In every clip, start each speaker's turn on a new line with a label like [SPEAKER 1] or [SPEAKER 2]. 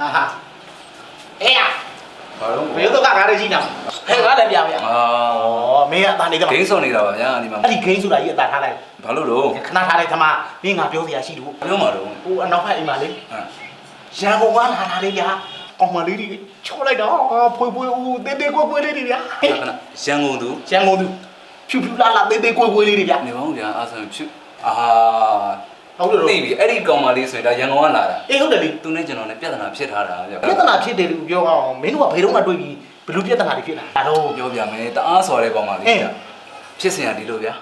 [SPEAKER 1] ဟာဟာအေးရ
[SPEAKER 2] ဘာလို့
[SPEAKER 1] ဘယ်တော့ကကားရကြီးနော်ဟဲ့ကားလည်းပြပါဗျာ
[SPEAKER 2] အာ
[SPEAKER 1] ဩမင်းကအသားနေတယ်မ
[SPEAKER 2] ဂိမ်းစော်နေတာပါဗျာဒီမှာ
[SPEAKER 1] အဲ့ဒီဂိမ်းဆိုတာကြီးအသာထားလိုက်
[SPEAKER 2] ဘာလို့တော့
[SPEAKER 1] ခဏထားလိုက်သမားမင်းငါပြောစရာရှိလို့
[SPEAKER 2] ပြောမှာတော့
[SPEAKER 1] ဟိုအနောက်ဖက်အိမ်မှာလေ
[SPEAKER 2] ဟမ်
[SPEAKER 1] ရန်ကုန်ကလာတာလေဗျာအောင်မလေးတွေချိုးလိုက်တော့ဖွေဖွေဦးတေးတေးကွယ်ကွယ်လေးတွေဗျာ
[SPEAKER 2] ခဏခဏရန်ကုန်သူ
[SPEAKER 1] ရန်ကုန်သူဖြူဖြူလာလာတေးတေးကွယ်ကွယ်လေးတွေဗျာ
[SPEAKER 2] နေပါဦးဗျာအားဆုံးဖြစ်အာ
[SPEAKER 1] ဟုတ်တယ်လို့
[SPEAKER 2] သိပြီအဲ့ဒီကောင်မလေးဆိုရင်ဒါရန်ကုန်ကလာတာ
[SPEAKER 1] အေးဟုတ်တယ်လေ
[SPEAKER 2] သူနဲ့ကျွန်တော်နဲ့ပြဿနာဖြစ်ထားတာဗျာ
[SPEAKER 1] ပြဿနာဖြစ်တယ်လို့ပြောအောင်မင်းတို့ကဘယ်တော့မှတွေ့ပြီးဘယ်လိုပြဿနာတွေဖြစ်လာတာတော့
[SPEAKER 2] ပြောပြမယ်တအားစော်တဲ့ကောင်မလေး
[SPEAKER 1] အေး
[SPEAKER 2] ဗျာဖြစ်စင်ရဒီလိုဗျာ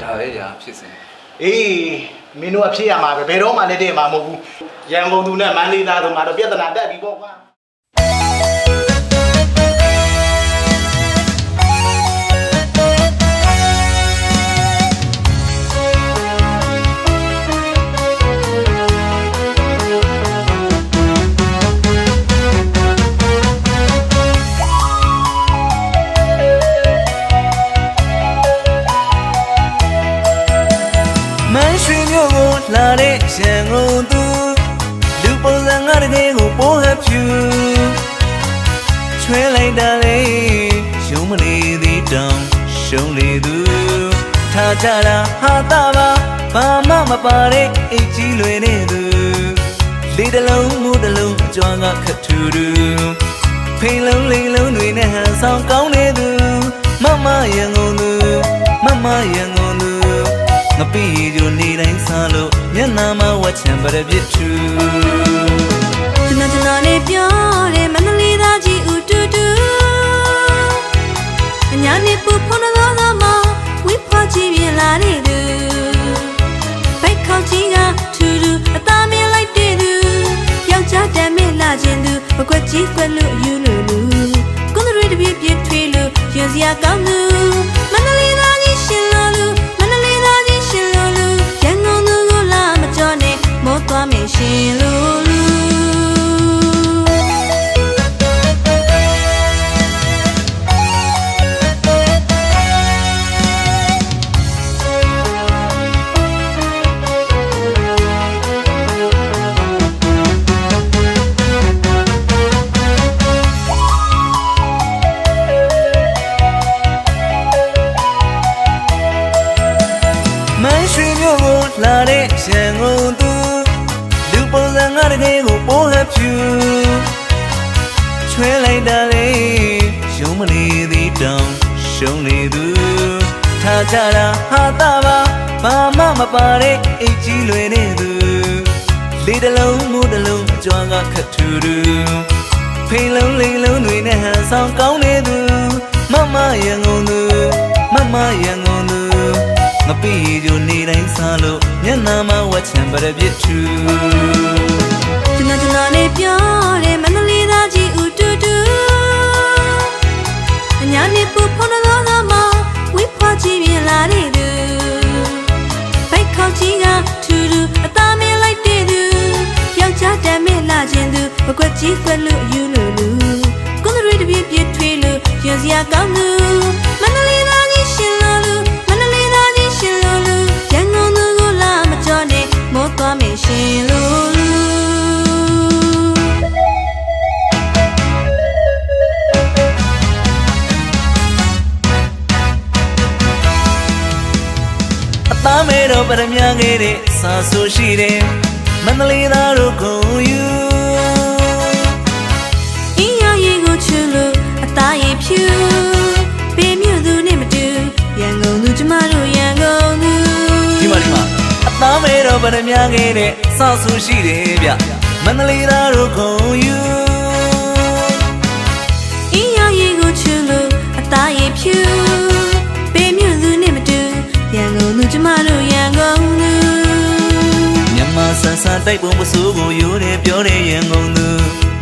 [SPEAKER 2] ဒါပဲညာဖြစ်စင်
[SPEAKER 1] အေးမင်းတို့ကဖြစ်ရမှာပဲဘယ်တော့မှလည်းတည့်မှာမဟုတ်ဘူးရန်ကုန်သူနဲ့မန္တလေးသားတို့မှာတော့ပြဿနာတက်ပြီပေါ့ကွာ
[SPEAKER 3] ရန်ကုန်သူလူပုံစံငါတကယ်ကိုပိုးဟပ်ဖြူချွဲလိုက်တာလေရှုံးမနေသေးတောင်ရှုံးလေသူထားကြတာဟာတာပါဘာမှမပါတဲ့အိတ်ကြီးလွယ်နေသူလေတလုံးမူတလုံးအကြွားကခတ်ထူတူဖိန်လုံးလေးလုံးတွေနဲ့ဟန်ဆောင်ကောင်းနေသူမမရန်ကုန်သူမမရန်ကုန်သူငပိကြိုနေတိုင်းစားလို့မျက် နှာမှာဝတ်ချံပရပြစ်ထူ
[SPEAKER 4] ကျွန်တော်ကျွန်တော်လေးပြောတယ်မန္တလေးသားကြီးဦးတူတူအညာနေပူဖုန်းတော်သောမဝိဖွားကြည့်ပြင်လာတဲ့သူဘိုက်ခေါကြီးကထူထူအသားမြင်လိုက်တဲ့သူယောက်ျားတမ်းမဲ့လာခြင်းသူမကွက်ကြီးကွက်လို့ယူလို့လူကုန်းတွေတပြည့်ပြည့်ထွေးလို့ရင်စရာကောင်းသူ လာတဲ့ရန်ကုန်သူလူ
[SPEAKER 3] ပုံစံငါတကယ်ကိုပိုးဟပ်ဖြူချွဲလိုက်တာလေရှုံးမနေသေးတောင်ရှုံးလေသူထားကြတာဟာတာပါဘာမှမပါတဲ့အိတ်ကြီးလွယ်နေသူလေတလုံးမူတလုံးအကြွားကခတ်ထူတူဖိန်လုံးလေးလုံးတွေနဲ့ဟန်ဆောင်ကောင်းနေသူမမရန်ကုန်သူမမရန်ကုန်သူ ငပိကြိုနေတိုင်းစားလို့မျက်နှာမှာဝတ်ချံပရပြစ်ထူ
[SPEAKER 4] ကျွန်တော်ကျွန်တော်လေးပြောတယ်မန္တလေးသားကြီးဦးတူတူအညာနေပူဖုန်းတော်သောမဝိဖွားကြည့်ပြင်လာတဲ့သူဘိုက်ခေါကြီးကထူထူအသားမြင်လိုက်တဲ့သူယောက်ျားတမ်းမဲ့လာခြင်းသူမကွက်ကြီးကွက်လို့ယူလို့လူကုန်းတွေတပြည့်ပြည့်ထွေးလို့ရင်စရာကောင်း
[SPEAKER 3] ခဲ့တဲ့စာဆိုရှိတယ်မန္တလေးသားတို့ကုန်ယူ
[SPEAKER 4] အင်းရရင်ကိုချူလို့အသားရည်ဖြူပေးမြသူနဲ့မတူရန်ကုန်သူကျမတို့ရန်ကုန်သူ
[SPEAKER 3] ဒီမှာဒီမှာအသားမဲတော့ပရမများခဲ့တဲ့စာဆိုရှိတယ်ဗျမန္တလေးသားတို့ကုန်ယူ
[SPEAKER 4] အင်းရရင်ကိုချူလို့အသားရည်ဖြူပေးမြသူနဲ့မတူရန် ကုန်သူကျမတို့ရန်ကုန်သူ
[SPEAKER 3] မြန်မာဆန်ဆန်တိုက်ပုံပစိုးကိုယူတယ်ပြောတယ်ရန်ကုန်သူ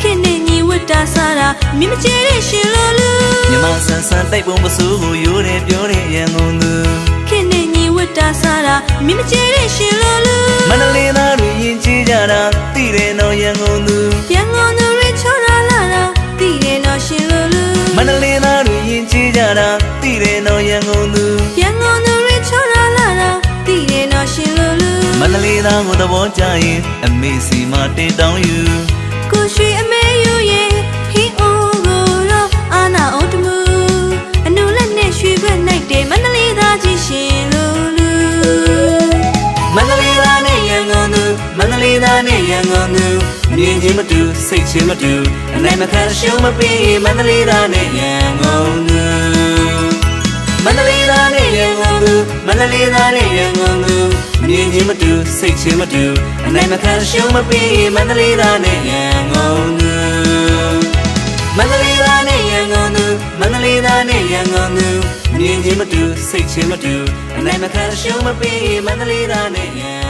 [SPEAKER 4] ခေတ်နဲ့ညီဝတ်တာစားတာမြင်မကျဲတဲ့ရှင်လိုလူ
[SPEAKER 3] မြန်မာဆန်ဆန်တိုက်ပုံပစိုးကိုယူတယ်ပြောတယ်ရန်ကုန်သူ
[SPEAKER 4] ခေတ်နဲ့ညီဝတ်တာစားတာမြင်မကျဲတဲ့ရှင်လိုလူ
[SPEAKER 3] မန္တလေးသားတွေယဉ်ကျေးကြတာ ကြရင်အမေစီမတင်တောင်းယူ
[SPEAKER 4] ကိုရွှေအမေယူရဲ့ဟင်းအိုးကိုတော့အာနာအိုတမှုအနုလက်နဲ့ရွှေခွက်နိုင်တယ်မန္တလေးသားကြီးရှင်လူလူ
[SPEAKER 3] မန္တလေးသားနဲ့ရန်ကုန်သူမန္တလေးသားနဲ့ရန်ကုန်သူမြင်ချင်းမတူစိတ်ချင်းမတူအနိုင်မခံရှုံးမပေးမန္တလေးသားနဲ့ရန်ကုန်သူမန္တလေးသားနဲ့ရန်ကုန်သူမန္တလေးသားနဲ့ရန်ကုန်သူ မြင်ချင်းမတူစိတ်ချင်းမတူအနိုင်မခံရှုံးမပေးမန္တလေးသားနဲ့ရန်ကုန်သူမန္တလေးသားနဲ့ရန်ကုန်သူမန္တလေးသားနဲ့ရန်ကုန်သူမြင်ချင်းမတူစိတ်ချင်းမတူအနိုင်မခံရှုံးမပေးမန္တလေးသားနဲ့ရန်ကုန်သူမန္တလေးသားနဲ့ရန်ကုန်သူမန္တလေးသားနဲ့